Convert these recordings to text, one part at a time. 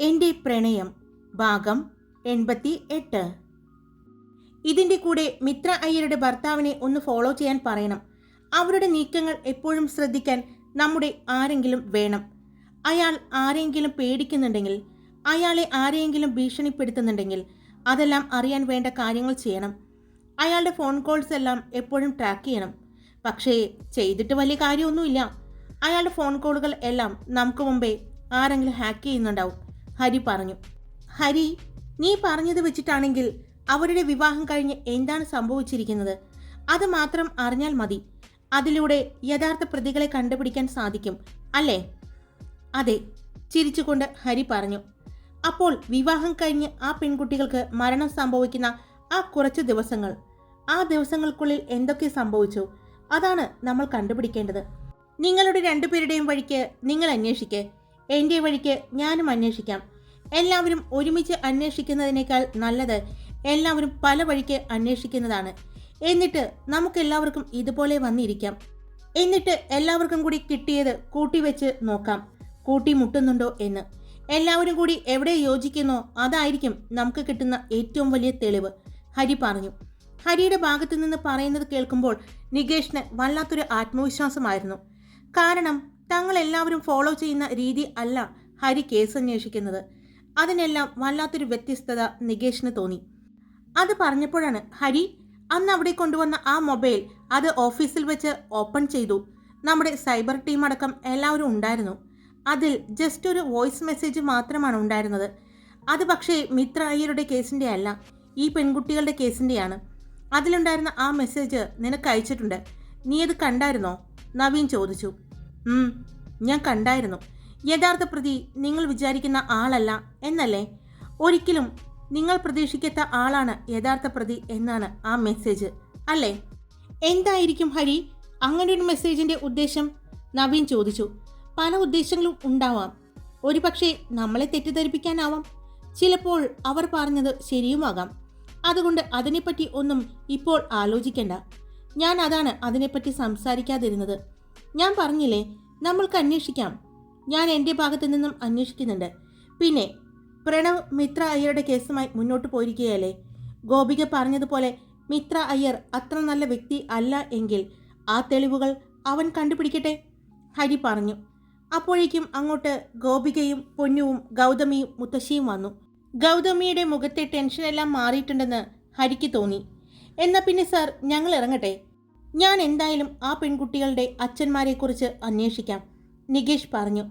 എന്റെ പ്രണയം ഭാഗം എൺപത്തി എട്ട് ഇതിന്റെ കൂടെ മിത്ര അയ്യരുടെ ഭർത്താവിനെ ഒന്ന് ഫോളോ ചെയ്യാൻ പറയണം. അവരുടെ നീക്കങ്ങൾ എപ്പോഴും ശ്രദ്ധിക്കാൻ നമ്മുടെ ആരെങ്കിലും വേണം. അയാൾ ആരെങ്കിലും പേടിക്കുന്നുണ്ടെങ്കിൽ അയാളെ ആരെയെങ്കിലും ഭീഷണിപ്പെടുത്തുന്നുണ്ടെങ്കിൽ അതെല്ലാം അറിയാൻ വേണ്ട കാര്യങ്ങൾ ചെയ്യണം. അയാളുടെ ഫോൺ കോൾസ് എല്ലാം എപ്പോഴും ട്രാക്ക് ചെയ്യണം. പക്ഷേ ചെയ്തിട്ട് വലിയ കാര്യമൊന്നുമില്ല. അയാളുടെ ഫോൺ കോളുകൾ എല്ലാം നമുക്ക് മുമ്പേ ആരെങ്കിലും ഹാക്ക് ചെയ്യുന്നുണ്ടാവും. ഹരി പറഞ്ഞു. ഹരി നീ പറഞ്ഞത് വെച്ചിട്ടാണെങ്കിൽ അവരുടെ വിവാഹം കഴിഞ്ഞ് എന്താണ് സംഭവിച്ചിരിക്കുന്നത്? അത് മാത്രം അറിഞ്ഞാൽ മതി. അതിലൂടെ യഥാർത്ഥ പ്രതികളെ കണ്ടുപിടിക്കാൻ സാധിക്കും അല്ലേ? അതെ ചിരിച്ചുകൊണ്ട് ഹരി പറഞ്ഞു. അപ്പോൾ വിവാഹം കഴിഞ്ഞ് ആ പെൺകുട്ടികൾക്ക് മരണം സംഭവിക്കുന്ന ആ കുറച്ച് ദിവസങ്ങൾ. ആ ദിവസങ്ങൾക്കുള്ളിൽ എന്തൊക്കെ സംഭവിച്ചു? അതാണ് നമ്മൾ കണ്ടുപിടിക്കേണ്ടത്. നിങ്ങളുടെ രണ്ടുപേരുടെയും വഴിക്ക് നിങ്ങൾ അന്വേഷിക്ക്. എന്റെ വഴിക്ക് ഞാനും അന്വേഷിക്കാം. എല്ലാവരും ഒരുമിച്ച് അന്വേഷിക്കുന്നതിനേക്കാൾ നല്ലത് എല്ലാവരും പല വഴിക്ക് അന്വേഷിക്കുന്നതാണ്. എന്നിട്ട് നമുക്കെല്ലാവർക്കും ഇതുപോലെ വന്നിരിക്കാം. എന്നിട്ട് എല്ലാവർക്കും കൂടി കിട്ടിയത് കൂട്ടിവെച്ച് നോക്കാം. കൂട്ടി മുട്ടുന്നുണ്ടോ എന്ന്. എല്ലാവരും കൂടി എവിടെ യോജിക്കുന്നോ അതായിരിക്കും നമുക്ക് കിട്ടുന്ന ഏറ്റവും വലിയ തെളിവ്. ഹരി പറഞ്ഞു. ഹരിയുടെ ഭാഗത്തു നിന്ന് പറയുന്നത് കേൾക്കുമ്പോൾ നികേഷിന് വല്ലാത്തൊരു ആത്മവിശ്വാസമായിരുന്നു. കാരണം തങ്ങൾ എല്ലാവരും ഫോളോ ചെയ്യുന്ന രീതി അല്ല ഹരി കേസ് അന്വേഷിക്കുന്നത്. അതിനെല്ലാം വല്ലാത്തൊരു വ്യത്യസ്തത നികേഷിന് തോന്നി. അത് പറഞ്ഞപ്പോഴാണ് ഹരി അന്ന് അവിടെ കൊണ്ടുവന്ന ആ മൊബൈൽ അത് ഓഫീസിൽ വെച്ച് ഓപ്പൺ ചെയ്തു. നമ്മുടെ സൈബർ ടീം അടക്കം എല്ലാവരും ഉണ്ടായിരുന്നു. അതിൽ ജസ്റ്റ് ഒരു വോയിസ് മെസ്സേജ് മാത്രമാണ് ഉണ്ടായിരുന്നത്. അത് പക്ഷേ മിത്ര അയ്യരുടെ കേസിന്റെ അല്ല ഈ പെൺകുട്ടികളുടെ കേസിന്റെയാണ് അതിലുണ്ടായിരുന്ന ആ മെസ്സേജ് നിനക്ക് അയച്ചിട്ടുണ്ട്. നീ അത് കണ്ടായിരുന്നോ? നവീൻ ചോദിച്ചു. ഞാൻ കണ്ടായിരുന്നു. യഥാർത്ഥ പ്രതി നിങ്ങൾ വിചാരിക്കുന്ന ആളല്ല എന്നല്ലേ? ഒരിക്കലും നിങ്ങൾ പ്രതീക്ഷിക്കാത്ത ആളാണ് യഥാർത്ഥ പ്രതി എന്നാണ് ആ മെസ്സേജ് അല്ലേ? എന്തായിരിക്കും ഹരി? അങ്ങനെ ഒരു മെസ്സേജിന്റെ ഉദ്ദേശം? നവീൻ ചോദിച്ചു. പല ഉദ്ദേശങ്ങളും ഉണ്ടാവാം. ഒരുപക്ഷെ നമ്മളെ തെറ്റിദ്ധരിപ്പിക്കാനാവാം. ചിലപ്പോൾ അവർ പറഞ്ഞത് ശരിയുമാകാം. അതുകൊണ്ട് അതിനെപ്പറ്റി ഒന്നും ഇപ്പോൾ ആലോചിക്കണ്ട. ഞാൻ അതാണ് അതിനെപ്പറ്റി സംസാരിക്കാതിരുന്നത്. ഞാൻ പറഞ്ഞില്ലേ നമ്മൾക്ക് അന്വേഷിക്കാം. ഞാൻ എന്റെ ഭാഗത്തു നിന്നും അന്വേഷിക്കുന്നുണ്ട്. പിന്നെ പ്രണവ് മിത്ര അയ്യരുടെ കേസുമായി മുന്നോട്ട് പോയിരിക്കുകയല്ലേ? ഗോപിക പറഞ്ഞതുപോലെ മിത്ര അയ്യർ അത്ര നല്ല വ്യക്തി അല്ല എങ്കിൽ ആ തെളിവുകൾ അവൻ കണ്ടുപിടിക്കട്ടെ? ഹരി പറഞ്ഞു. അപ്പോഴേക്കും അങ്ങോട്ട് ഗോപികയും പൊന്നുവും ഗൗതമിയും മുത്തശ്ശിയും വന്നു. ഗൗതമിയുടെ മുഖത്തെ ടെൻഷനെല്ലാം മാറിയിട്ടുണ്ടെന്ന് ഹരിക്ക് തോന്നി. എന്നാൽ പിന്നെ സാർ ഞങ്ങൾ ഇറങ്ങട്ടെ? ഞാൻ എന്തായാലും ആ പെൺകുട്ടികളുടെ അച്ഛന്മാരെക്കുറിച്ച് അന്വേഷിക്കാം നികേഷ് പറഞ്ഞു.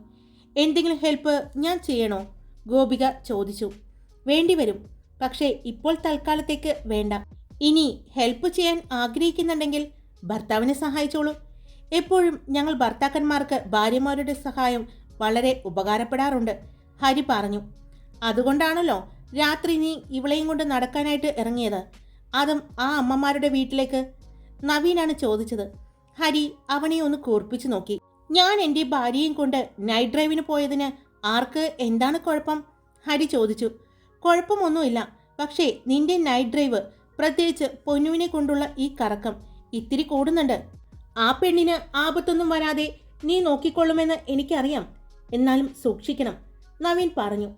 എന്തെങ്കിലും ഹെൽപ്പ് ഞാൻ ചെയ്യണോ? ഗോപിക ചോദിച്ചു. വേണ്ടിവരും പക്ഷേ ഇപ്പോൾ തൽക്കാലത്തേക്ക് വേണ്ട. ഇനി ഹെൽപ്പ് ചെയ്യാൻ ആഗ്രഹിക്കുന്നുണ്ടെങ്കിൽ ഭർത്താവിനെ സഹായിച്ചോളൂ. എപ്പോഴും ഞങ്ങൾ ഭർത്താക്കന്മാർക്ക് ഭാര്യമാരുടെ സഹായം വളരെ ഉപകാരപ്പെടാറുണ്ട് ഹരി പറഞ്ഞു. അതുകൊണ്ടാണല്ലോ രാത്രി നീ ഇവളെയും കൊണ്ട് നടക്കാനായിട്ട് ഇറങ്ങിയത്. അതും ആ അമ്മമാരുടെ വീട്ടിലേക്ക് നവീനാണ് ചോദിച്ചത്. ഹരി അവനെ ഒന്ന് കൂർപ്പിച്ചു നോക്കി. ഞാൻ എന്റെ ഭാര്യയും കൊണ്ട് നൈറ്റ് ഡ്രൈവിന് പോയതിന് ആർക്ക് എന്താണ് കുഴപ്പം? ഹരി ചോദിച്ചു. കുഴപ്പമൊന്നുമില്ല. പക്ഷേ നിന്റെ നൈറ്റ് ഡ്രൈവ് പ്രത്യേകിച്ച് പൊന്നുവിനെ കൊണ്ടുള്ള ഈ കറക്കം ഇത്തിരി കൂടുന്നുണ്ട്. ആ പെണ്ണിന് ആപത്തൊന്നും വരാതെ നീ നോക്കിക്കൊള്ളുമെന്ന് എനിക്കറിയാം. എന്നാലും സൂക്ഷിക്കണം നവീൻ പറഞ്ഞു.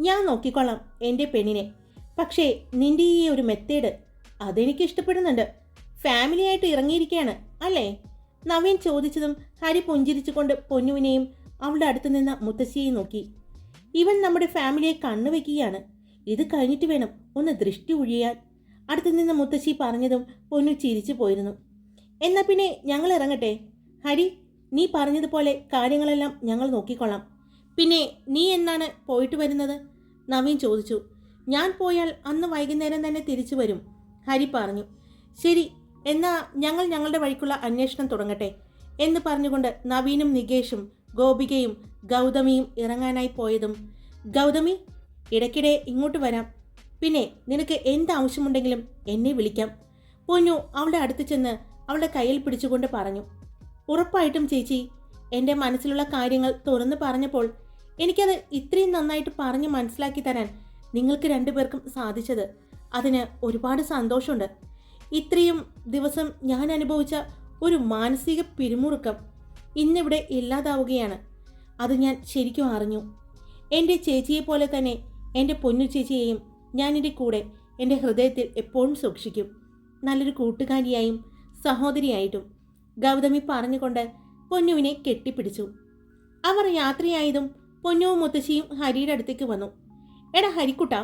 ഞാൻ നോക്കിക്കൊള്ളാം എന്റെ പെണ്ണിനെ. പക്ഷേ നിന്റെ ഈ ഒരു മെത്തേഡ് അതെനിക്ക് ഇഷ്ടപ്പെടുന്നുണ്ട്. ഫാമിലിയായിട്ട് ഇറങ്ങിയിരിക്കുകയാണ് അല്ലേ? നവീൻ ചോദിച്ചതും ഹരി പുഞ്ചിരിച്ചുകൊണ്ട് പൊന്നുവിനെയും അവളുടെ അടുത്ത് നിന്ന് മുത്തശ്ശിയെയും നോക്കി. ഇവൻ നമ്മുടെ ഫാമിലിയെ കണ്ണുവെക്കുകയാണ് ഇത് കഴിഞ്ഞിട്ട് വേണം ഒന്ന് ദൃഷ്ടി ഒഴിയാൻ. അടുത്ത് നിന്ന് മുത്തശ്ശി പറഞ്ഞതും പൊന്നു ചിരിച്ചു പോയിരുന്നു. എന്നാൽ പിന്നെ ഞങ്ങൾ ഇറങ്ങട്ടെ? ഹരി നീ പറഞ്ഞതുപോലെ കാര്യങ്ങളെല്ലാം ഞങ്ങൾ നോക്കിക്കൊള്ളാം. പിന്നെ നീ എന്നാണ് പോയിട്ട് വരുന്നത്? നവീൻ ചോദിച്ചു. ഞാൻ പോയാൽ അന്ന് വൈകുന്നേരം തന്നെ തിരിച്ചു വരും ഹരി പറഞ്ഞു. ശരി എന്നാ ഞങ്ങൾ ഞങ്ങളുടെ വഴിക്കുള്ള അന്വേഷണം തുടങ്ങട്ടെ എന്ന് പറഞ്ഞുകൊണ്ട് നവീനും നികേഷും ഗോപികയും ഗൗതമിയും ഇറങ്ങാനായി പോയതും ഗൗതമി ഇടയ്ക്കിടെ ഇങ്ങോട്ട് വരാം. പിന്നെ നിനക്ക് എന്ത് ആവശ്യമുണ്ടെങ്കിലും എന്നെ വിളിക്കാം. പൊന്നു അവളുടെ അടുത്ത് ചെന്ന് അവളുടെ കയ്യിൽ പിടിച്ചുകൊണ്ട് പറഞ്ഞു. ഉറപ്പായിട്ടും ചേച്ചി എന്റെ മനസ്സിലുള്ള കാര്യങ്ങൾ തുറന്നു പറഞ്ഞപ്പോൾ എനിക്കത് ഇത്രയും നന്നായിട്ട് പറഞ്ഞ് മനസ്സിലാക്കി തരാൻ നിങ്ങൾക്ക് രണ്ടുപേർക്കും സാധിച്ചത്. അതിന് ഒരുപാട് സന്തോഷമുണ്ട്. ഇത്രയും ദിവസം ഞാൻ അനുഭവിച്ച ഒരു മാനസിക പിരിമുറുക്കം ഇന്നിവിടെ ഇല്ലാതാവുകയാണ്. അത് ഞാൻ ശരിക്കും അറിഞ്ഞു. എന്റെ ചേച്ചിയെ പോലെ തന്നെ എന്റെ പൊന്നു ചേച്ചിയെയും ഞാൻ എന്റെ കൂടെ എന്റെ ഹൃദയത്തിൽ എപ്പോഴും സൂക്ഷിക്കും. നല്ലൊരു കൂട്ടുകാരിയായും സഹോദരിയായിട്ടും ഗൗതമി പറഞ്ഞുകൊണ്ട് പൊന്നുവിനെ കെട്ടിപ്പിടിച്ചു. അവർ യാത്രയായതും പൊന്നുവും മുത്തശ്ശിയും ഹരിയുടെ അടുത്തേക്ക് വന്നു. എടാ ഹരിക്കുട്ട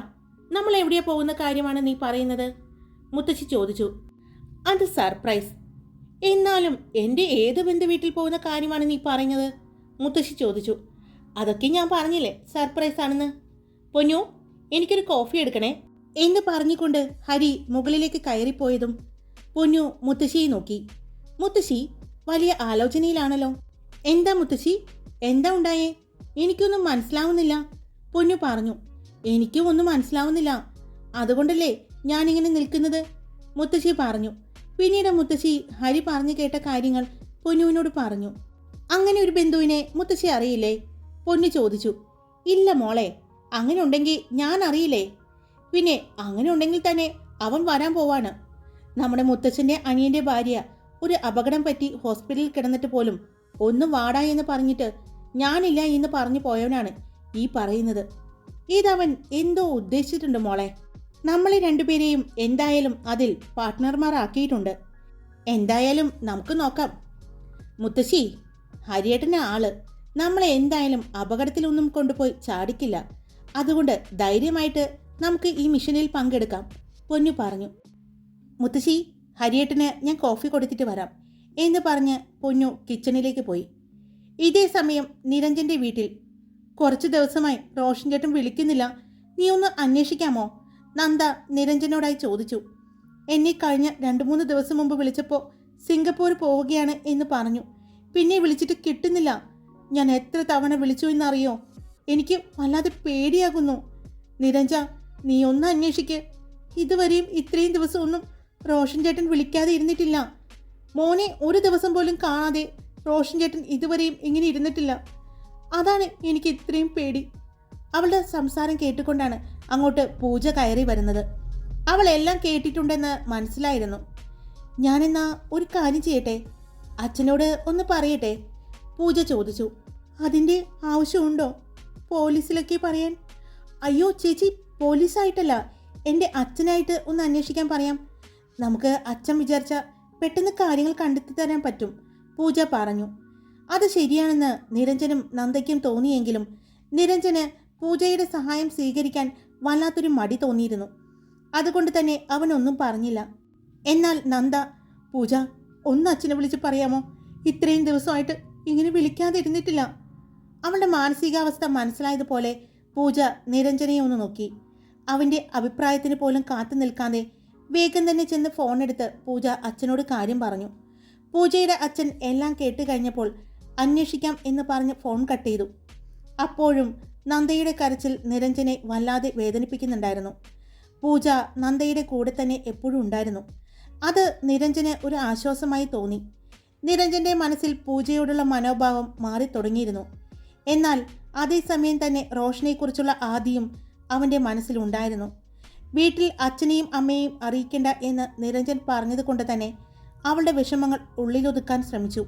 നമ്മൾ എവിടെയാ പോകുന്ന കാര്യമാണ് നീ പറയുന്നത്? മുത്തശ്ശി ചോദിച്ചു അത് സർപ്രൈസ് എന്നാലും എന്റെ ഏത് ബന്ധു വീട്ടിൽ പോകുന്ന കാര്യമാണ് നീ പറഞ്ഞത് മുത്തശ്ശി ചോദിച്ചു അതൊക്കെ ഞാൻ പറഞ്ഞില്ലേ സർപ്രൈസ് ആണെന്ന്. പൊന്നു എനിക്കൊരു കോഫി എടുക്കണേ. എന്ന് പറഞ്ഞുകൊണ്ട് ഹരി മുകളിലേക്ക് കയറിപ്പോയതും പൊന്നു മുത്തശ്ശിയെ നോക്കി. മുത്തശ്ശി വലിയ ആലോചനയിലാണല്ലോ. എന്താ മുത്തശ്ശി? എന്താ ഉണ്ടായേ? എനിക്കൊന്നും മനസ്സിലാവുന്നില്ല. പൊന്നു പറഞ്ഞു എനിക്കും ഒന്നും മനസ്സിലാവുന്നില്ല. അതുകൊണ്ടല്ലേ ഞാനിങ്ങനെ നിൽക്കുന്നത്? മുത്തശ്ശി പറഞ്ഞു. പിന്നീട് മുത്തശ്ശി ഹരി പറഞ്ഞു കേട്ട കാര്യങ്ങൾ പൊന്നുവിനോട് പറഞ്ഞു. അങ്ങനെ ഒരു ബന്ധുവിനെ മുത്തശ്ശി അറിയില്ലേ? പൊന്നു ചോദിച്ചു. ഇല്ല മോളെ അങ്ങനെ ഉണ്ടെങ്കിൽ ഞാൻ അറിയില്ലേ? പിന്നെ അങ്ങനെ ഉണ്ടെങ്കിൽ തന്നെ അവൻ വരാൻ പോവാണ്. നമ്മുടെ മുത്തച്ഛന്റെ അനിയന്റെ ഭാര്യ ഒരു അപകടം പറ്റി ഹോസ്പിറ്റലിൽ കിടന്നിട്ട് പോലും ഒന്നും വാടാ എന്ന് പറഞ്ഞിട്ട് ഞാനില്ല എന്ന് പറഞ്ഞു പോയവനാണ് ഈ പറയുന്നത്. ഇതവൻ എന്തോ ഉദ്ദേശിച്ചിട്ടുണ്ട് മോളെ. നമ്മളെ രണ്ടുപേരെയും എന്തായാലും അതിൽ പാർട്ട്ണർമാരാക്കിയിട്ടുണ്ട്. എന്തായാലും നമുക്ക് നോക്കാം. മുത്തശ്ശി ഹരിയേട്ടന്റെ ആൾ നമ്മളെ എന്തായാലും അപകടത്തിലൊന്നും കൊണ്ടുപോയി ചാടിക്കില്ല. അതുകൊണ്ട് ധൈര്യമായിട്ട് നമുക്ക് ഈ മിഷനിൽ പങ്കെടുക്കാം പൊന്നു പറഞ്ഞു. മുത്തശ്ശി ഹരിയേട്ടന് ഞാൻ കോഫി കൊടുത്തിട്ട് വരാം എന്ന് പറഞ്ഞ് പൊന്നു കിച്ചണിലേക്ക് പോയി. ഇതേ സമയം നിരഞ്ജന്റെ വീട്ടിൽ കുറച്ച് ദിവസമായി റോഷൻ ചേട്ടൻ വിളിക്കുന്നില്ല. നീ ഒന്ന് അന്വേഷിക്കാമോ? നന്ദ നിരഞ്ജനോടായി ചോദിച്ചു. എന്നെ കഴിഞ്ഞ രണ്ട് മൂന്ന് ദിവസം മുമ്പ് വിളിച്ചപ്പോൾ സിംഗപ്പൂർ പോവുകയാണ് എന്ന് പറഞ്ഞു. പിന്നെ വിളിച്ചിട്ട് കിട്ടുന്നില്ല. ഞാൻ എത്ര തവണ വിളിച്ചു എന്നറിയോ? എനിക്ക് വല്ലാതെ പേടിയാകുന്നു. നിരഞ്ജ നീ ഒന്ന് അന്വേഷിക്ക്. ഇതുവരെയും ഇത്രയും ദിവസം ഒന്നും റോഷൻ ചേട്ടൻ വിളിക്കാതെ ഇരുന്നിട്ടില്ല. മോനെ ഒരു ദിവസം പോലും കാണാതെ റോഷൻ ചേട്ടൻ ഇതുവരെയും ഇങ്ങനെ ഇരുന്നിട്ടില്ല. അതാണ് എനിക്ക് ഇത്രയും പേടി. അവളുടെ സംസാരം കേട്ടുകൊണ്ടാണ് അങ്ങോട്ട് പൂജ കയറി വരുന്നത്. അവൾ എല്ലാം കേട്ടിട്ടുണ്ടെന്ന് മനസ്സിലായിരുന്നു. ഞാനെന്നാ ഒരു കാര്യം ചെയ്യട്ടെ? അച്ഛനോട് ഒന്ന് പറയട്ടെ? പൂജ ചോദിച്ചു. അതിന്റെ ആവശ്യമുണ്ടോ? പോലീസിലൊക്കെ പറയാൻ? അയ്യോ ചേച്ചി പോലീസായിട്ടല്ല. എന്റെ അച്ഛനായിട്ട് ഒന്ന് അന്വേഷിക്കാൻ പറയാം. നമുക്ക് അച്ഛൻ വിചാരിച്ച പെട്ടെന്ന് കാര്യങ്ങൾ കണ്ടെത്തി തരാൻ പറ്റും. പൂജ പറഞ്ഞു. അത് ശരിയാണെന്ന് നിരഞ്ജനും നന്ദയ്ക്കും തോന്നിയെങ്കിലും നിരഞ്ജന് പൂജയുടെ സഹായം സ്വീകരിക്കാൻ വല്ലാത്തൊരു മടി തോന്നിയിരുന്നു. അതുകൊണ്ട് തന്നെ അവനൊന്നും പറഞ്ഞില്ല. എന്നാൽ നന്ദ പൂജ ഒന്ന് അച്ഛനെ വിളിച്ച് പറയാമോ? ഇത്രയും ദിവസമായിട്ട് ഇങ്ങനെ വിളിക്കാതിരുന്നിട്ടില്ല അവളുടെ മാനസികാവസ്ഥ മനസ്സിലായതുപോലെ പൂജ നിരഞ്ജനയെ ഒന്ന് നോക്കി. അവന്റെ അഭിപ്രായത്തിന് പോലും കാത്തു നിൽക്കാതെ വേഗം തന്നെ ചെന്ന് ഫോൺ എടുത്ത് പൂജ അച്ഛനോട് കാര്യം പറഞ്ഞു. പൂജയുടെ അച്ഛൻ എല്ലാം കേട്ട് കഴിഞ്ഞപ്പോൾ അന്വേഷിക്കാം എന്ന് പറഞ്ഞ് ഫോൺ കട്ട് ചെയ്തു. അപ്പോഴും നന്ദയുടെ കരച്ചിൽ നിരഞ്ജനെ വല്ലാതെ വേദനിപ്പിക്കുന്നുണ്ടായിരുന്നു. പൂജ നന്ദയുടെ കൂടെ തന്നെ എപ്പോഴും ഉണ്ടായിരുന്നു. അത് നിരഞ്ജന് ഒരു ആശ്വാസമായി തോന്നി. നിരഞ്ജന്റെ മനസ്സിൽ പൂജയോടുള്ള മനോഭാവം മാറി തുടങ്ങിയിരുന്നു. എന്നാൽ അതേസമയം തന്നെ റോഷനെക്കുറിച്ചുള്ള ആദിയും അവന്റെ മനസ്സിലുണ്ടായിരുന്നു വീട്ടിൽ അച്ഛനെയും അമ്മയെയും അറിയിക്കേണ്ട എന്ന് നിരഞ്ജൻ പറഞ്ഞതുകൊണ്ട് തന്നെ അവളുടെ വിഷമങ്ങൾ ഉള്ളിലൊതുക്കാൻ ശ്രമിച്ചു.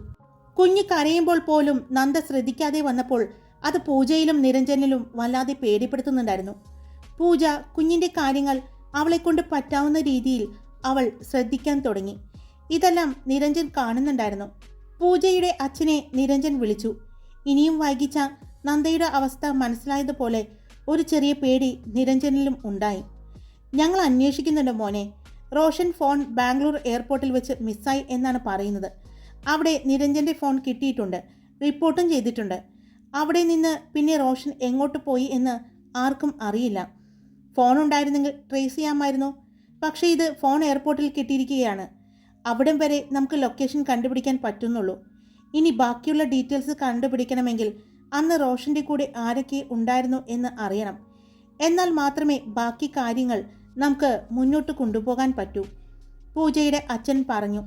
കുഞ്ഞ് കരയുമ്പോൾ പോലും നന്ദ ശ്രദ്ധിക്കാതെ വന്നപ്പോൾ അത് പൂജയിലും നിരഞ്ജനിലും വല്ലാതെ പേടിപ്പെടുത്തുന്നുണ്ടായിരുന്നു. പൂജ കുഞ്ഞിന്റെ കാര്യങ്ങൾ അവളെക്കൊണ്ട് പറ്റാവുന്ന രീതിയിൽ അവൾ ശ്രദ്ധിക്കാൻ തുടങ്ങി. ഇതെല്ലാം നിരഞ്ജൻ കാണുന്നുണ്ടായിരുന്നു. പൂജയുടെ അച്ഛനെ നിരഞ്ജൻ വിളിച്ചു. ഇനിയും വൈകിച്ച നന്ദയുടെ അവസ്ഥ മനസ്സിലായതുപോലെ ഒരു ചെറിയ പേടി നിരഞ്ജനിലും ഉണ്ടായി. ഞങ്ങൾ അന്വേഷിക്കുന്നുണ്ട് മോനെ. റോഷൻ ഫോൺ ബാംഗ്ലൂർ എയർപോർട്ടിൽ വെച്ച് മിസ്സായി എന്നാണ് പറയുന്നത്. അവിടെ നിരഞ്ജന്റെ ഫോൺ കിട്ടിയിട്ടുണ്ട്. റിപ്പോർട്ടും ചെയ്തിട്ടുണ്ട്. അവിടെ നിന്ന് പിന്നെ റോഷൻ എങ്ങോട്ട് പോയി എന്ന് ആർക്കും അറിയില്ല. ഫോൺ ഉണ്ടായിരുന്നെങ്കിൽ ട്രേസ് ചെയ്യാമായിരുന്നു. പക്ഷേ ഇത് ഫോൺ എയർപോർട്ടിൽ കിട്ടിയിരിക്കുകയാണ്. അവിടം വരെ നമുക്ക് ലൊക്കേഷൻ കണ്ടുപിടിക്കാൻ പറ്റുന്നുള്ളൂ. ഇനി ബാക്കിയുള്ള ഡീറ്റെയിൽസ് കണ്ടുപിടിക്കണമെങ്കിൽ അന്ന് റോഷന്റെ കൂടെ ആരൊക്കെ ഉണ്ടായിരുന്നു എന്ന് അറിയണം. എന്നാൽ മാത്രമേ ബാക്കി കാര്യങ്ങൾ നമുക്ക് മുന്നോട്ട് കൊണ്ടുപോകാൻ പറ്റൂ. പൂജയുടെ അച്ഛൻ പറഞ്ഞു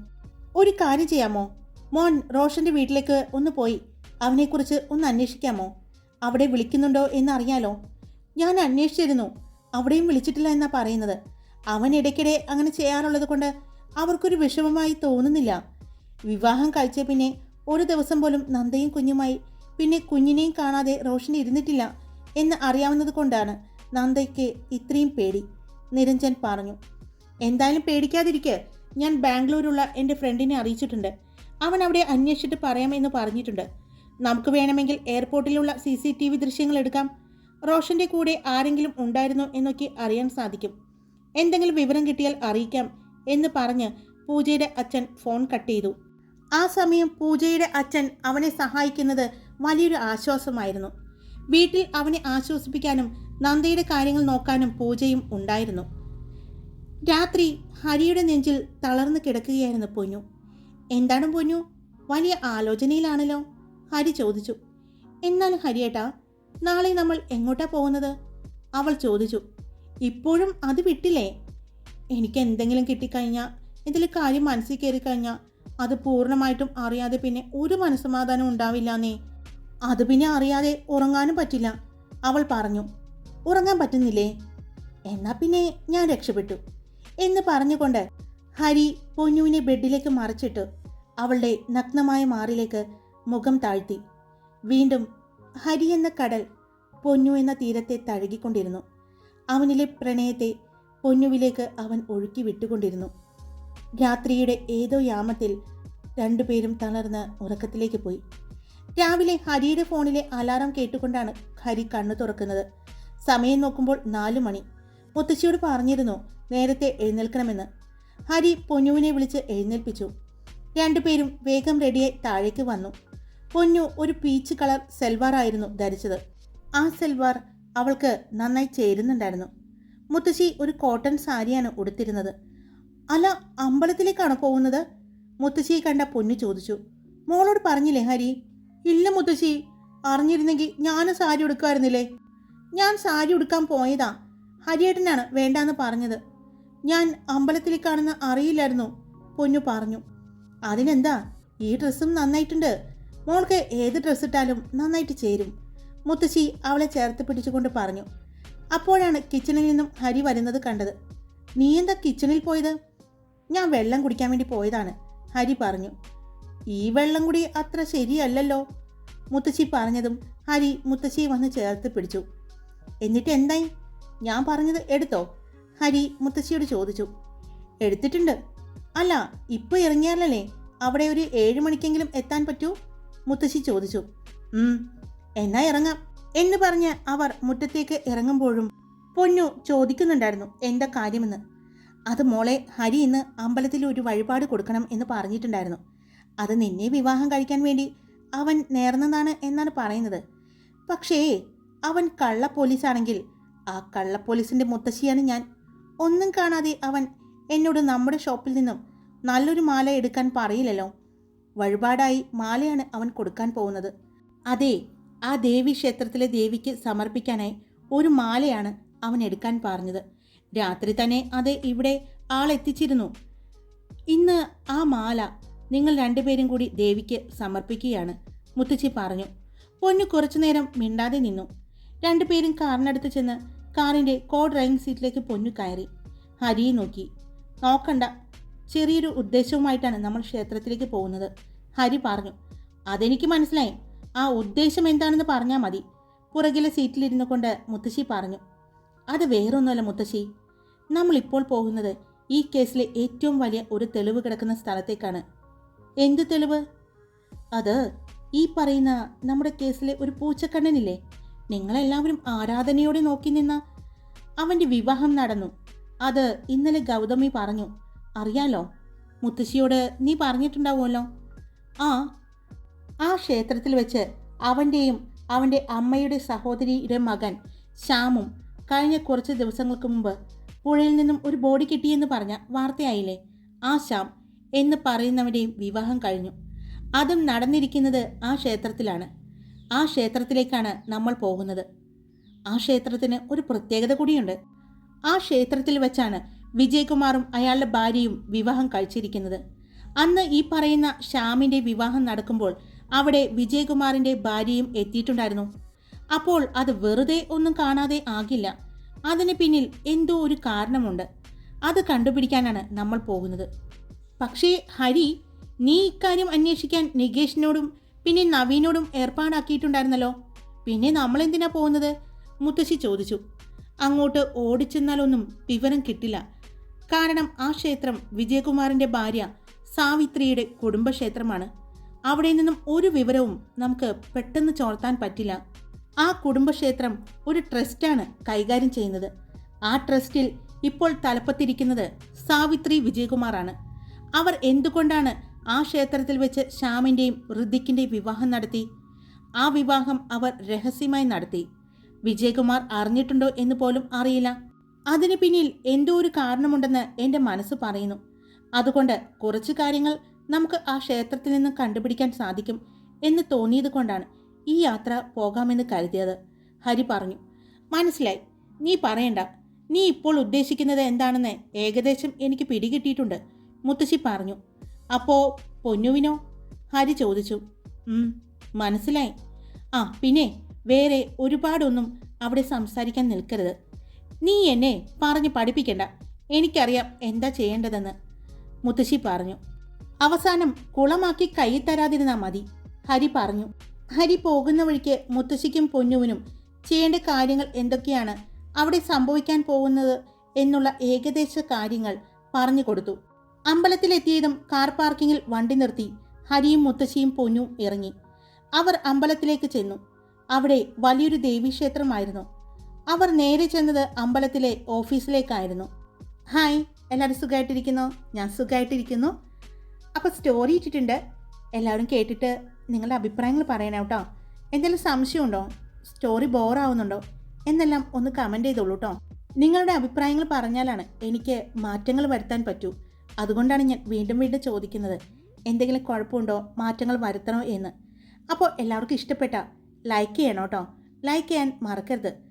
ഒരു കാര്യം ചെയ്യാമോ? മോൻ റോഷന്റെ വീട്ടിലേക്ക് ഒന്ന് പോയി. അവനെക്കുറിച്ച് ഒന്ന് അന്വേഷിക്കാമോ? അവിടെ വിളിക്കുന്നുണ്ടോ എന്നറിയാലോ? ഞാൻ അന്വേഷിച്ചിരുന്നു. അവിടെയും വിളിച്ചിട്ടില്ല എന്നാ പറയുന്നത്. അവൻ ഇടയ്ക്കിടെ അങ്ങനെ ചെയ്യാറുള്ളത് കൊണ്ട് അവർക്കൊരു വിഷമമായി തോന്നുന്നില്ല. വിവാഹം കഴിച്ച പിന്നെ ഒരു ദിവസം പോലും നന്ദയും കുഞ്ഞുമായി പിന്നെ കുഞ്ഞിനെയും കാണാതെ റോഷൻ ഇരുന്നിട്ടില്ല എന്ന് അറിയാവുന്നത് കൊണ്ടാണ് നന്ദയ്ക്ക് ഇത്രയും പേടി. നിരഞ്ജൻ പറഞ്ഞു. എന്തായാലും പേടിക്കാതിരിക്കുക ഞാൻ ബാംഗ്ലൂരുള്ള എന്റെ ഫ്രണ്ടിനെ അറിയിച്ചിട്ടുണ്ട്. അവൻ അവിടെ അന്വേഷിച്ചിട്ട് പറയാമെന്ന് പറഞ്ഞിട്ടുണ്ട്. നമുക്ക് വേണമെങ്കിൽ എയർപോർട്ടിലുള്ള സി സി ടി വി ദൃശ്യങ്ങൾ എടുക്കാം. റോഷന്റെ കൂടെ ആരെങ്കിലും ഉണ്ടായിരുന്നോ എന്നൊക്കെ അറിയാൻ സാധിക്കും. എന്തെങ്കിലും വിവരം കിട്ടിയാൽ അറിയിക്കാം എന്ന് പറഞ്ഞ് പൂജയുടെ അച്ഛൻ ഫോൺ കട്ട് ചെയ്തു. ആ സമയം പൂജയുടെ അച്ഛൻ അവനെ സഹായിക്കുന്നത് വലിയൊരു ആശ്വാസമായിരുന്നു. വീട്ടിൽ അവനെ ആശ്വസിപ്പിക്കാനും നന്ദയുടെ കാര്യങ്ങൾ നോക്കാനും പൂജയും ഉണ്ടായിരുന്നു. രാത്രി ഹരിയുടെ നെഞ്ചിൽ തളർന്നു കിടക്കുകയായിരുന്നു പൊന്നു. എന്താണ് പൊന്നു? വലിയ ആലോചനയിലാണല്ലോ. ഹരി ചോദിച്ചു. എന്നാലും ഹരിയേട്ടാ നാളെ നമ്മൾ എങ്ങോട്ടാ പോകുന്നത്? അവൾ ചോദിച്ചു. ഇപ്പോഴും അത് വിട്ടില്ലേ? എനിക്ക് എന്തെങ്കിലും കിട്ടിക്കഴിഞ്ഞാൽ ഇതിൽ കാര്യം മനസ്സിൽ കയറി കഴിഞ്ഞാൽ അത് പൂർണമായിട്ടും അറിയാതെ പിന്നെ ഒരു മനസ്സമാധാനം ഉണ്ടാവില്ലാന്നേ. അത് പിന്നെ അറിയാതെ ഉറങ്ങാനും പറ്റില്ല അവൾ പറഞ്ഞു. ഉറങ്ങാൻ പറ്റുന്നില്ലേ? എന്നാൽ പിന്നെ ഞാൻ രക്ഷപ്പെട്ടു എന്ന് പറഞ്ഞുകൊണ്ട് ഹരി പൊന്നുവിനെ ബെഡിലേക്ക് മറിച്ചിട്ട് അവളുടെ നഗ്നമായ മാറിലേക്ക് മുഖം താഴ്ത്തി. വീണ്ടും ഹരി എന്ന കടൽ പൊന്നു എന്ന തീരത്തെ തഴുകിക്കൊണ്ടിരുന്നു. അവനിലെ പ്രണയത്തെ പൊന്നുവിലേക്ക് അവൻ ഒഴുക്കി വിട്ടുകൊണ്ടിരുന്നു. രാത്രിയുടെ ഏതോ യാമത്തിൽ രണ്ടുപേരും തളർന്ന് ഉറക്കത്തിലേക്ക് പോയി. രാവിലെ ഹരിയുടെ ഫോണിലെ അലാറം കേട്ടുകൊണ്ടാണ് ഹരി കണ്ണു തുറക്കുന്നത്. സമയം നോക്കുമ്പോൾ നാലു മണി. മുത്തശ്ശിയോട് പറഞ്ഞിരുന്നു നേരത്തെ എഴുന്നേൽക്കണമെന്ന്. ഹരി പൊന്നുവിനെ വിളിച്ച് എഴുന്നേൽപ്പിച്ചു. രണ്ടുപേരും വേഗം റെഡിയായി താഴേക്ക് വന്നു. പൊന്നു ഒരു പീച്ച് കളർ സെൽവാർ ആയിരുന്നു ധരിച്ചത്. ആ സെൽവാർ അവൾക്ക് നന്നായി ചേരുന്നുണ്ടായിരുന്നു. മുത്തശ്ശി ഒരു കോട്ടൺ സാരിയാണ് ഉടുത്തിരുന്നത്. അല്ല അമ്പലത്തിലേക്കാണ് പോകുന്നത്? മുത്തശ്ശിയെ കണ്ട പൊന്നു ചോദിച്ചു. മോളോട് പറഞ്ഞില്ലേ ഹരി? ഇല്ല മുത്തശ്ശി. അറിഞ്ഞിരുന്നെങ്കിൽ ഞാൻ സാരി ഉടുക്കുമായിരുന്നില്ലേ? ഞാൻ സാരി ഉടുക്കാൻ പോയതാ. ഹരിയേട്ടനാണ് വേണ്ടാന്ന് പറഞ്ഞത്. ഞാൻ അമ്പലത്തിലേക്കാണെന്ന് അറിയില്ലായിരുന്നു പൊന്നു പറഞ്ഞു. അതിനെന്താ? ഈ ഡ്രസ്സും നന്നായിട്ടുണ്ട്. മോൾക്ക് ഏത് ഡ്രസ്സ് ഇട്ടാലും നന്നായിട്ട് ചേരും. മുത്തശ്ശി അവളെ ചേർത്ത് പിടിച്ചുകൊണ്ട് പറഞ്ഞു അപ്പോഴാണ് കിച്ചണിൽ നിന്നും ഹരി വരുന്നത് കണ്ടത്. നീ എന്താ കിച്ചണിൽ പോയത്? ഞാൻ വെള്ളം കുടിക്കാൻ വേണ്ടി പോയതാണ് ഹരി പറഞ്ഞു. ഈ വെള്ളം കൂടി അത്ര ശരിയല്ലല്ലോ മുത്തശ്ശി പറഞ്ഞതും ഹരി മുത്തശ്ശിയെ വന്ന് ചേർത്ത് പിടിച്ചു. എന്നിട്ട് എന്തായി? ഞാൻ പറഞ്ഞത് എടുത്തോ? ഹരി മുത്തശ്ശിയോട് ചോദിച്ചു. എടുത്തിട്ടുണ്ട്. അല്ല ഇപ്പോൾ ഇറങ്ങിയാലല്ലേ അവിടെ ഒരു ഏഴ് മണിക്കെങ്കിലും എത്താൻ പറ്റൂ? മുത്തശ്ശി ചോദിച്ചു എന്നാ ഇറങ്ങാം. എന്ന് പറഞ്ഞ് അവർ മുറ്റത്തേക്ക് ഇറങ്ങുമ്പോഴും പൊന്നു ചോദിക്കുന്നുണ്ടായിരുന്നു എന്താ കാര്യമെന്ന്. അത് മോളെ ഹരി ഇന്ന് അമ്പലത്തിൽ ഒരു വഴിപാട് കൊടുക്കണം എന്ന് പറഞ്ഞിട്ടുണ്ടായിരുന്നു. അത് നിന്നെ വിവാഹം കഴിക്കാൻ വേണ്ടി അവൻ നേർന്നതാണ് എന്നാണ് പറയുന്നത്. പക്ഷേ അവൻ കള്ള പോലീസാണെങ്കിൽ ആ കള്ള പോലീസിന്റെ മുത്തശ്ശിയാണ് ഞാൻ. ഒന്നും കാണാതെ അവൻ എന്നോട് നമ്മുടെ ഷോപ്പിൽ നിന്നും നല്ലൊരു മാല എടുക്കാൻ പറയില്ലല്ലോ. വഴിപാടായി മാലയാണ് അവൻ കൊടുക്കാൻ പോകുന്നത്. അതെ ആ ദേവി ക്ഷേത്രത്തിലെ ദേവിക്ക് സമർപ്പിക്കാനായി ഒരു മാലയാണ് അവൻ എടുക്കാൻ പറഞ്ഞത് രാത്രി തന്നെ അത് ഇവിടെ ആളെത്തിച്ചിരുന്നു. ഇന്ന് ആ മാല നിങ്ങൾ രണ്ടുപേരും കൂടി ദേവിക്ക് സമർപ്പിക്കുകയാണ് മുത്തച്ഛി പറഞ്ഞു. പൊന്നു കുറച്ചു നേരം മിണ്ടാതെ നിന്നു. രണ്ടുപേരും കാറിനടുത്ത് ചെന്ന് കാറിന്റെ കോ ഡ്രൈവിംഗ് സീറ്റിലേക്ക് പൊന്നു കയറി. ഹരിയെ നോക്കി. നോക്കണ്ട ചെറിയൊരു ഉദ്ദേശവുമായിട്ടാണ് നമ്മൾ ക്ഷേത്രത്തിലേക്ക് പോകുന്നത്. ഹരി പറഞ്ഞു അതെനിക്ക് മനസ്സിലായി. ആ ഉദ്ദേശം എന്താണെന്ന് പറഞ്ഞാൽ മതി. പുറകിലെ സീറ്റിലിരുന്നു കൊണ്ട് മുത്തശ്ശി പറഞ്ഞു അത് വേറൊന്നുമല്ല മുത്തശ്ശി. നമ്മളിപ്പോൾ പോകുന്നത് ഈ കേസിലെ ഏറ്റവും വലിയ ഒരു തെളിവ് കിടക്കുന്ന സ്ഥലത്തേക്കാണ്. എന്ത് തെളിവ്? അത് ഈ പറയുന്ന നമ്മുടെ കേസിലെ ഒരു പൂച്ചക്കണ്ണനില്ലേ. നിങ്ങളെല്ലാവരും ആരാധനയോടെ നോക്കി നിന്ന അവന്റെ വിവാഹം നടന്നു. അത് ഇന്നലെ ഗൗതമി പറഞ്ഞു. അറിയാലോ. മുത്തശ്ശിയോട് നീ പറഞ്ഞിട്ടുണ്ടാവുമല്ലോ. ആ ആ ക്ഷേത്രത്തിൽ വെച്ച് അവന്റെയും അവന്റെ അമ്മയുടെ സഹോദരിയുടെ മകൻ ശ്യാമും കഴിഞ്ഞ കുറച്ച് ദിവസങ്ങൾക്ക് മുമ്പ് പുഴയിൽ നിന്നും ഒരു ബോഡി കിട്ടിയെന്ന് പറഞ്ഞ വാർത്തയായില്ലേ? ആ ശ്യാം എന്ന് പറയുന്നവന്റെയും വിവാഹം കഴിഞ്ഞു. അതും നടന്നിരിക്കുന്നത് ആ ക്ഷേത്രത്തിലാണ്. ആ ക്ഷേത്രത്തിലേക്കാണ് നമ്മൾ പോകുന്നത്. ആ ക്ഷേത്രത്തിന് ഒരു പ്രത്യേകത കൂടിയുണ്ട്. ആ ക്ഷേത്രത്തിൽ വെച്ചാണ് വിജയകുമാറും അയാളുടെ ഭാര്യയും വിവാഹം കഴിച്ചിരിക്കുന്നത്. അന്ന് ഈ പറയുന്ന ശ്യാമിന്റെ വിവാഹം നടക്കുമ്പോൾ അവിടെ വിജയകുമാറിന്റെ ഭാര്യയും എത്തിയിട്ടുണ്ടായിരുന്നു. അപ്പോൾ അത് വെറുതെ ഒന്നും കാണാതെ ആകില്ല. അതിന് പിന്നിൽ എന്തോ ഒരു കാരണമുണ്ട്. അത് കണ്ടുപിടിക്കാനാണ് നമ്മൾ പോകുന്നത്. പക്ഷേ ഹരി നീ ഇക്കാര്യം അന്വേഷിക്കാൻ നികേഷിനോടും പിന്നെ നവീനോടും ഏർപ്പാടാക്കിയിട്ടുണ്ടായിരുന്നല്ലോ. പിന്നെ നമ്മൾ എന്തിനാ പോകുന്നത്? മുത്തശ്ശി ചോദിച്ചു. അങ്ങോട്ട് ഓടിച്ചെന്നാലൊന്നും വിവരം കിട്ടില്ല. കാരണം ആ ക്ഷേത്രം വിജയകുമാറിന്റെ ഭാര്യ സാവിത്രിയുടെ കുടുംബക്ഷേത്രമാണ്. അവിടെ നിന്നും ഒരു വിവരവും നമുക്ക് പെട്ടെന്ന് ചോർത്താൻ പറ്റില്ല. ആ കുടുംബക്ഷേത്രം ഒരു ട്രസ്റ്റാണ് കൈകാര്യം ചെയ്യുന്നത്. ആ ട്രസ്റ്റിൽ ഇപ്പോൾ തലപ്പത്തിരിക്കുന്നത് സാവിത്രി വിജയകുമാറാണ്. അവർ എന്തുകൊണ്ടാണ് ആ ക്ഷേത്രത്തിൽ വെച്ച് ശ്യാമിന്റെയും ഋതിക്കിന്റെയും വിവാഹം നടത്തി? ആ വിവാഹം അവർ രഹസ്യമായി നടത്തി. വിജയകുമാർ അറിഞ്ഞിട്ടുണ്ടോ എന്ന് പോലും അറിയില്ല. അതിന് പിന്നിൽ എന്തോ ഒരു കാരണമുണ്ടെന്ന് എന്റെ മനസ്സ് പറയുന്നു. അതുകൊണ്ട് കുറച്ച് കാര്യങ്ങൾ നമുക്ക് ആ ക്ഷേത്രത്തിൽ നിന്ന് കണ്ടുപിടിക്കാൻ സാധിക്കും എന്ന് തോന്നിയത് കൊണ്ടാണ് ഈ യാത്ര പോകാമെന്ന് കരുതിയത്. ഹരി പറഞ്ഞു മനസ്സിലായി. നീ പറയണ്ട. നീ ഇപ്പോൾ ഉദ്ദേശിക്കുന്നത് എന്താണെന്ന് ഏകദേശം എനിക്ക് പിടികിട്ടിയിട്ടുണ്ട് മുത്തശ്ശി പറഞ്ഞു. അപ്പോ പൊന്നുവിനോ? ഹരി ചോദിച്ചു. "ഉം, മനസ്സിലായി. ആ പിന്നെ വേറെ ഒരുപാടൊന്നും അവിടെ സംസാരിക്കാൻ നിൽക്കരുത്. നീ എന്നെ പറഞ്ഞ് പഠിപ്പിക്കണ്ട. എനിക്കറിയാം എന്താ ചെയ്യേണ്ടതെന്ന്. മുത്തശ്ശി പറഞ്ഞു. അവസാനം കുളമാക്കി കൈ തരാതിരുന്നാ മതി ഹരി പറഞ്ഞു. ഹരി പോകുന്ന വഴിക്ക് മുത്തശ്ശിക്കും പൊന്നുവിനും ചെയ്യേണ്ട കാര്യങ്ങൾ എന്തൊക്കെയാണ് അവിടെ സംഭവിക്കാൻ പോകുന്നത് എന്നുള്ള ഏകദേശ കാര്യങ്ങൾ പറഞ്ഞു കൊടുത്തു. അമ്പലത്തിലെത്തിയതും കാർ പാർക്കിങ്ങിൽ വണ്ടി നിർത്തി ഹരിയും മുത്തശ്ശിയും പൊന്നും ഇറങ്ങി. അവർ അമ്പലത്തിലേക്ക് ചെന്നു. അവിടെ വലിയൊരു ദേവീക്ഷേത്രമായിരുന്നു. അവർ നേരെ ചെന്നത് അമ്പലത്തിലെ ഓഫീസിലേക്കായിരുന്നു. ഹായ് എല്ലാവരും സുഖമായിട്ടിരിക്കുന്നു ഞാൻ സുഖമായിട്ടിരിക്കുന്നു അപ്പോൾ സ്റ്റോറി ഇട്ടിട്ടുണ്ട്. എല്ലാവരും കേട്ടിട്ട് നിങ്ങളുടെ അഭിപ്രായങ്ങൾ പറയണം കേട്ടോ എന്തെങ്കിലും സംശയമുണ്ടോ? സ്റ്റോറി ബോറാവുന്നുണ്ടോ? എന്നെല്ലാം ഒന്ന് കമന്റ് ചെയ്തോളൂ കേട്ടോ നിങ്ങളുടെ അഭിപ്രായങ്ങൾ പറഞ്ഞാലാണ് എനിക്ക് മാറ്റങ്ങൾ വരുത്താൻ പറ്റൂ. അതുകൊണ്ടാണ് ഞാൻ വീണ്ടും വീണ്ടും ചോദിക്കുന്നത്. എന്തെങ്കിലും കുഴപ്പമുണ്ടോ? മാറ്റങ്ങൾ വരുത്തണോ എന്ന്. അപ്പോൾ എല്ലാവർക്കും ഇഷ്ടപ്പെട്ട ലൈക്ക് ചെയ്യണം കേട്ടോ ലൈക്ക് ചെയ്യാൻ മറക്കരുത്.